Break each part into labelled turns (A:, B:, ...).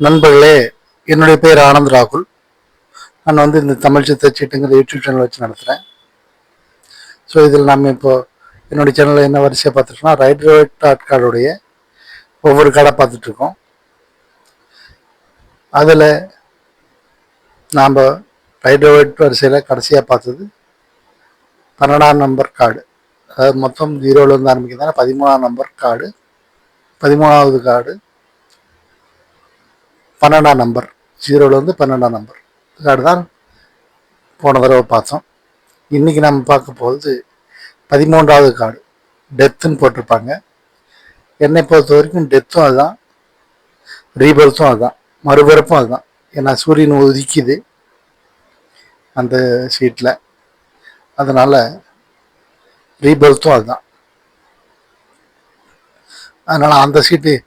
A: நண்பர்களே என்னுடைய பேர் ஆனந்த் ராகுல். நான் வந்து இந்த தமிழ் சித்தச்சீட்டுங்கிற யூடியூப் சேனல் வச்சு நடத்துகிறேன் ஸோ இதில் நம்ம இப்போ என்னுடைய சேனலில் என்ன வரிசையாக பார்த்துட்டோம்னா ரைட் டாட் கார்டுடைய ஒவ்வொரு கார்டை பார்த்துட்ருக்கோம். அதில் நாம் ரைட் வரிசையில் கடைசியாக பார்த்தது பன்னெண்டாம் நம்பர் கார்டு. அதாவது மொத்தம் ஜீரோலேருந்து ஆரம்பிக்கிறதால பதிமூணாம் நம்பர் கார்டு. பதிமூணாவது கார்டு. பன்னெண்டாம் நம்பர். ஜீரோலேருந்து பன்னெண்டாம் நம்பர். கார்டு தான் போன தடவை பார்த்தோம். இன்றைக்கி நம்ம பார்க்க போகிறது பதிமூன்றாவது கார்டு. டெத்துன்னு போட்டிருப்பாங்க. என்னை பொறுத்த வரைக்கும் டெத்தும் அதுதான். ரீபர்த்தும் அதுதான். மறுபிறப்பும் அதுதான். ஏன்னா சூரியன் உதிக்குது அந்த சீட்டில் அதனால் ரீபர்த்தும் அதுதான். அதனால் அந்த சீட்டு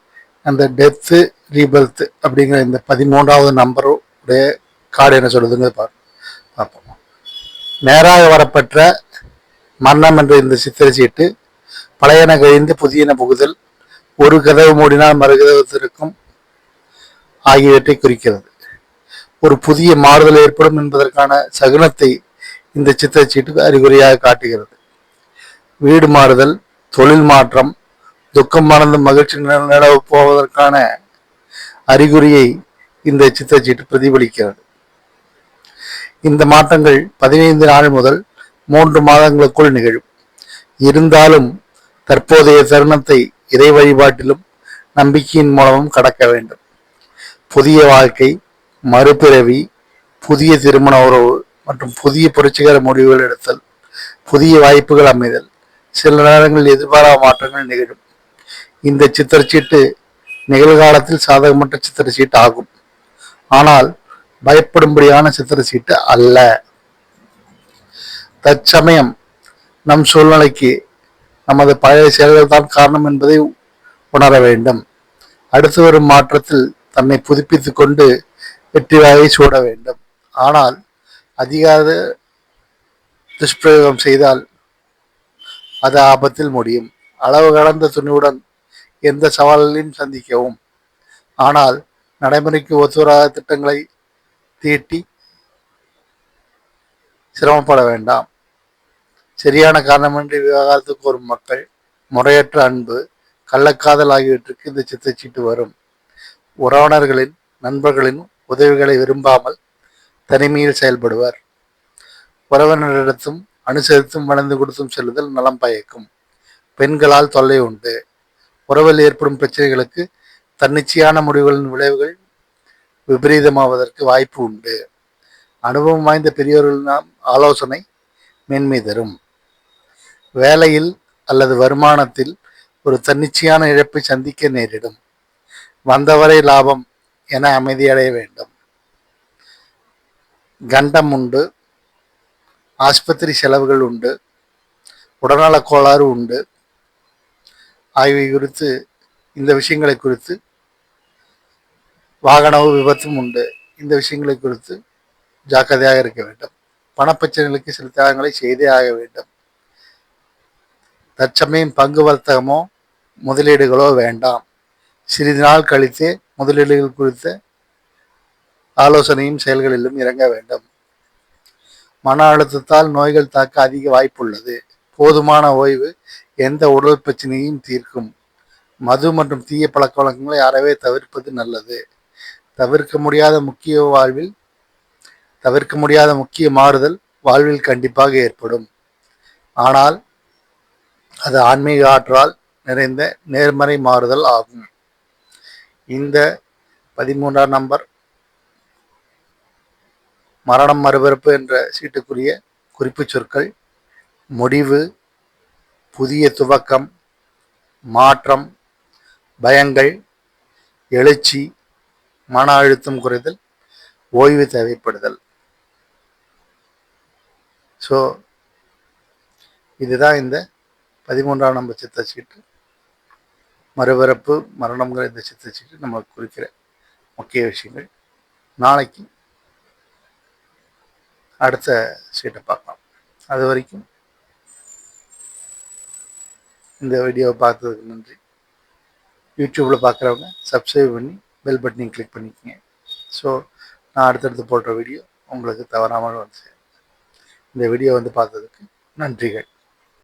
A: அந்த டெத்து ரீபர்த் அப்படிங்கிற இந்த பதிமூன்றாவது நம்பருடைய கார்டு என்ன சொல்லுதுங்க பா பார்ப்போம். நேராக வரப்பட்ட மன்னம் என்ற இந்த சித்திரை சீட்டு பழையன கழிந்து புதியன புகுதல் ஒரு கதவு மூடினால் மறுகதவு திறக்கும் ஆகியவற்றை குறிக்கிறது. ஒரு புதிய மாறுதல் ஏற்படும் என்பதற்கான சகுனத்தை இந்த சித்திரச்சீட்டு அறிகுறியாக காட்டுகிறது. வீடு மாறுதல் தொழில் மாற்றம் துக்கம் மறந்து மகிழ்ச்சி நில- நிலவு போவதற்கான அறிகுறியை இந்த சித்தச்சீட்டு பிரதிபலிக்கிறது. இந்த மாற்றங்கள் பதினைந்து நாள் முதல் மூன்று மாதங்களுக்குள் நிகழும். இருந்தாலும் தற்போதைய தருணத்தை இறை வழிபாட்டிலும் நம்பிக்கையின் மூலமும் கடக்க வேண்டும். புதிய வாழ்க்கை மறுபிறவி புதிய திருமண உறவு மற்றும் புதிய புரட்சிகர முடிவுகள் எடுத்தல் புதிய வாய்ப்புகள் அமைதல் சில நேரங்களில் எதிர்பாராத மாற்றங்கள் நிகழும். இந்த சித்திரச்சீட்டு நிகழ்காலத்தில் சாதகமற்ற சித்திரச்சீட்டு ஆகும். ஆனால் பயப்படும்படியான சித்திரச்சீட்டு அல்ல. தற்சமயம் நம் சூழ்நிலைக்கு நமது பழைய செயல்கள் தான் காரணம் என்பதை உணர வேண்டும். அடுத்து வரும் மாற்றத்தில் தன்னை புதுப்பித்து கொண்டு வெற்றி வாயை சூட வேண்டும். ஆனால் அதிகார துஷ்பிரயோகம் செய்தால் அது ஆபத்தில் முடியும். அளவு கடந்த துணிவுடன் எந்த சவால்களையும் சந்திக்கவும். ஆனால் நடைமுறைக்கு ஒத்துவராத திட்டங்களை தீட்டி சிரமப்பட வேண்டாம். சரியான காரணமின்றி விவகாரத்துக்கு கோரும் மக்கள் முறையற்ற அன்பு கள்ளக்காதல் ஆகியவற்றுக்கு இந்த சித்தச்சீட்டு வரும். உறவினர்களின் நண்பர்களின் உதவிகளை விரும்பாமல் தனிமையில் செயல்படுவர். உறவினரிடத்தும் அனுசரித்தும் வளர்ந்து கொடுத்தும் செல்லுதல் நலம் பயக்கும். பெண்களால் தொல்லை உண்டு. உறவில் ஏற்படும் பிரச்சனைகளுக்கு தன்னிச்சையான முடிவுகளின் விளைவுகள் விபரீதமாவதற்கு வாய்ப்பு உண்டு. அனுபவம் வாய்ந்த பெரியோர்களின் ஆலோசனை மேன்மை தரும். வேலையில் அல்லது வருமானத்தில் ஒரு தன்னிச்சையான இழப்பை சந்திக்க நேரிடும். வந்தவரை லாபம் என அமைதியடைய வேண்டும். கண்டம் உண்டு. ஆஸ்பத்திரி செலவுகள் உண்டு. உடல்நலக் கோளாறு உண்டு. ஆகியவை குறித்து இந்த விஷயங்களை குறித்து வாகன விபத்தும் உண்டு. இந்த விஷயங்களை குறித்து ஜாக்கிரதையாக இருக்க வேண்டும். பணப்பிரச்சனைகளுக்கு சில தியாகங்களை செய்தே ஆக வேண்டும். தற்சமயம் பங்கு வர்த்தகமோ முதலீடுகளோ வேண்டாம். சிறிது நாள் கழித்தே முதலீடுகள் குறித்த ஆலோசனையும் செயல்களிலும் இறங்க வேண்டும். மன அழுத்தத்தால் நோய்கள் தாக்க அதிக வாய்ப்புள்ளது. போதுமான ஓய்வு எந்த உடல் பிரச்சனையும் தீர்க்கும். மது மற்றும் தீய பழக்க வழக்கங்களை அறவே தவிர்ப்பது நல்லது. தவிர்க்க முடியாத முக்கிய வாழ்வில் தவிர்க்க முடியாத முக்கிய மாறுதல் வாழ்வில் கண்டிப்பாக ஏற்படும். ஆனால் அது ஆன்மீக ஆற்றால் நிறைந்த நேர்மறை மாறுதல் ஆகும். இந்த பதிமூன்றாம் நம்பர் மரணம் மறுபிறப்பு என்ற சீட்டுக்குரிய குறிப்புச் சொற்கள் முடிவு புதிய துவக்கம் மாற்றம் பயங்கள் எழுச்சி மன அழுத்தம் குறைதல் ஓய்வு தேவைப்படுதல். ஸோ இதுதான் இந்த பதிமூன்றாம் நம்பர் சித்த சீட்டு. மறுபிறப்பு மரணம்ங்கிற இந்த சித்த சீட்டு நம்ம குறிக்கிற முக்கிய விஷயங்கள். நாளைக்கு அடுத்த சீட்டை பார்க்கலாம். அது வரைக்கும் இந்த வீடியோவை பார்த்ததுக்கு நன்றி. யூடியூப்பில் பார்க்குறவங்க சப்ஸ்கிரைப் பண்ணி பெல் பட்டனையும் கிளிக் பண்ணிக்கோங்க. ஸோ நான் அடுத்தடுத்து போடுற வீடியோ உங்களுக்கு தவறாமல் வந்து சேரும். இந்த வீடியோ வந்து பார்த்ததுக்கு நன்றிகள்.